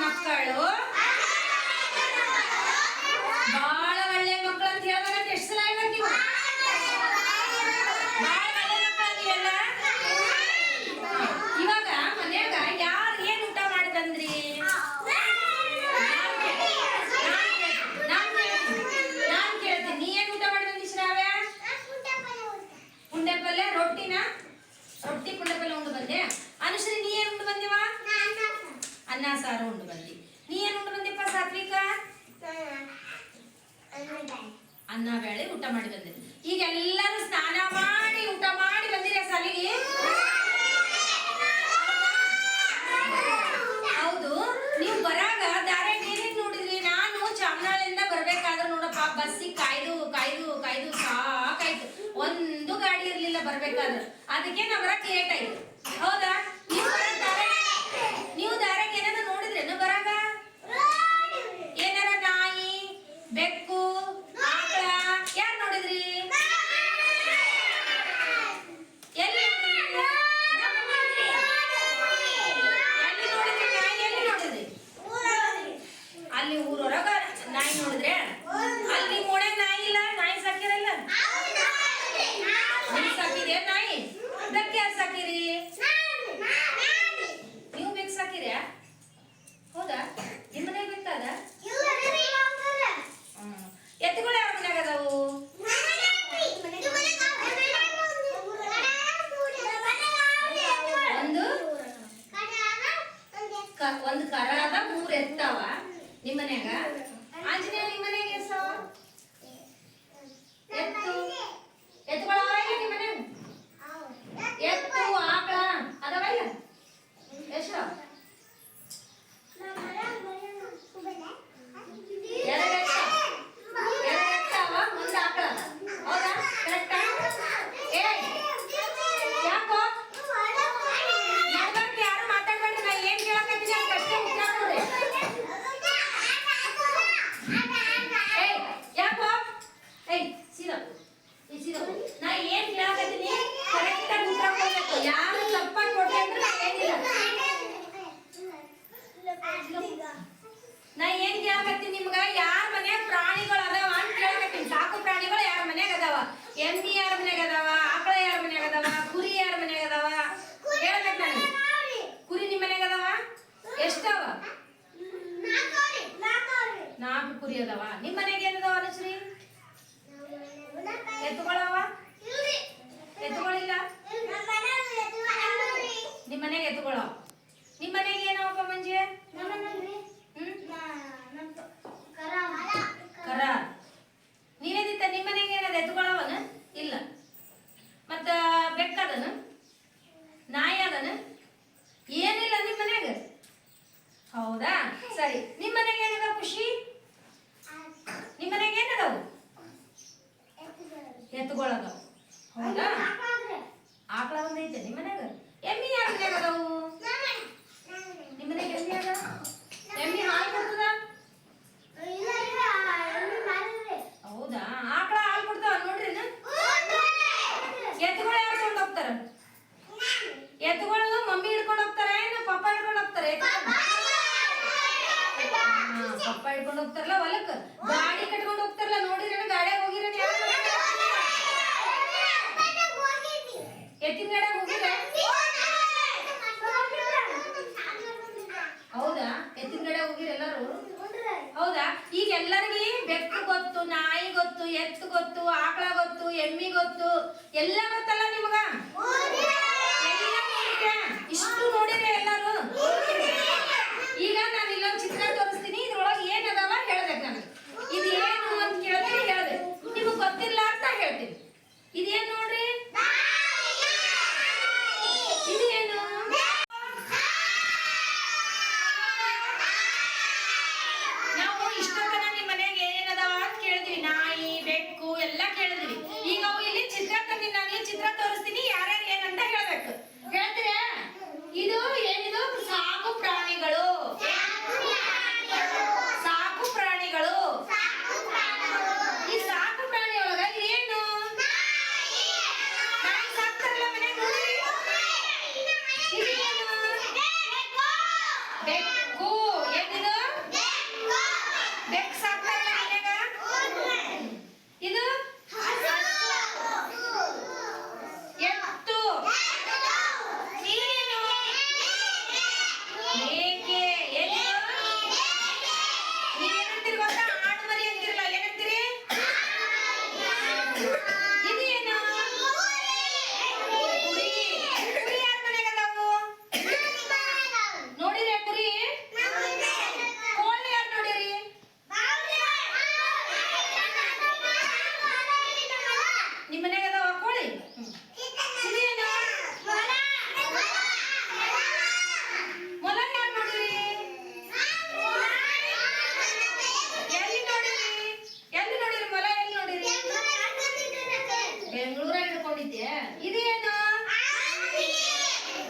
ಮಕ್ಕಳು ಸಾರು ಉಂಡು ಬಂದಿ. ನೀ ಏನು ಉಂಡು ಬಂದಿಪ್ಪ ಸಾತ್ವಿಕ? ಅನ್ನ ಬೇಳೆ ಊಟ ಮಾಡಿ ಬಂದಿ. ಈಗ ಎಲ್ಲರೂ ಸ್ನಾನ ಮಾಡಿ ಊಟ ಮಾಡಿ ಬಂದಿರ ಸಾಲಿಗೆ? ಹೌದು. ನೀವು ಬರಾಗ ದಾರೆ ನೀರಿಗೆ ನೋಡಿದ್ರಿ. ನಾನು ಚಾಮನಾಳಿಂದ ಬರ್ಬೇಕಾದ್ರೆ ನೋಡಪ್ಪ, ಬಸ್ಸಿಗೆ ಕಾಯ್ದು ಕಾಯ್ದು ಕಾಯ್ದು ಸಾಕಾಯ್ತು. ಒಂದು ಗಾಡಿ ಇರ್ಲಿಲ್ಲ ಬರ್ಬೇಕಾದ್ರೆ. ಅದಕ್ಕೆ ನವರ ಲೇಟ್ ಆಯ್ತು. ಹೌದಾ? ನಾ ಏನ್ ಹೇಳಕತ್ತೀನಿ ಕರೆಕ್ಟ್ ಆಗಿ ಉತ್ತರ ಕೊಡ್ಬೇಕು. ಯಾರು ಎತ್ಕೊಳ್ಳೋ ನಿಮ್ಮ ಮನೆಗೆ ಏನೋ ಅಪ್ಪ ಮಂಜೆ? ಹಿಡ್ಕೊಂಡು ಹೋಗ್ತಾರಲ್ಲ ಹೊಲಕ್ಕೆ ಗಾಡಿ ಕಟ್ಕೊಂಡು ಹೋಗ್ತಾರಲ್ಲ, ನೋಡಿದ್ರೆ ಗಾಡಿಯಾಗ ಹೋಗಿರ ಎತ್ತಿನ ಗಾಡಿಯಾಗ ಹೋಗಿರ ಹೌದಾ? ಎತ್ತಿನ ಗಾಡಿಯಾಗ ಹೋಗಿರ ಎಲ್ಲರೂ? ಹೌದಾ? ಈಗ ಎಲ್ಲರಿಗಿ ಬೆಕ್ಕು ಗೊತ್ತು, ನಾಯಿ ಗೊತ್ತು, ಎತ್ತು ಗೊತ್ತು, ಆಕಳ ಗೊತ್ತು, ಎಮ್ಮಿ ಗೊತ್ತು, ಎಲ್ಲ ಗೊತ್ತಲ್ಲ ನಿಮಗ? ಇಷ್ಟು ನೋಡಿದ್ರೆ ಎಲ್ಲರೂ?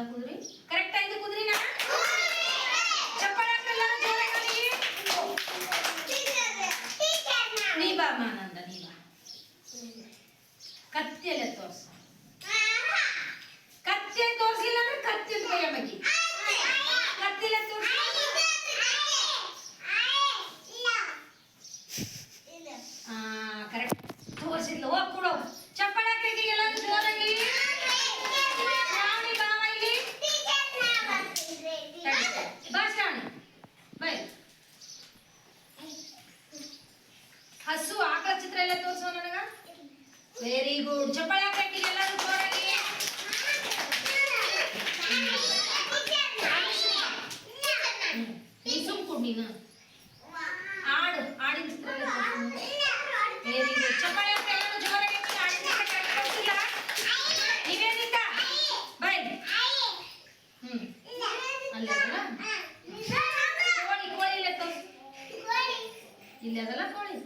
ಉದ್ದ ಕುದ್ರಿ? ಕರೆಕ್ಟ್ ಆಗಿದೆ ಕುದ್ರಿ ನಾ ಚಪ್ಪಳ ಹಾಕಲ್ಲ ಜೋರಾಗಿ ನೀ ಬಾ ನೀ ಬಾ. ಕತ್ತಿಯಲ್ಲೇ ತೋರ್ಸ. ಕತ್ತೆ ತೋರ್ಸಿಲ್ಲ ಅಂದ್ರೆ ಕತ್ತಿ ಬಗ್ಗೆ మీనా ఆడు ఆడించుకోలేదు చెప్పండి ಇಲ್ಲ ಅದಲ್ಲ ಕೋಳಿ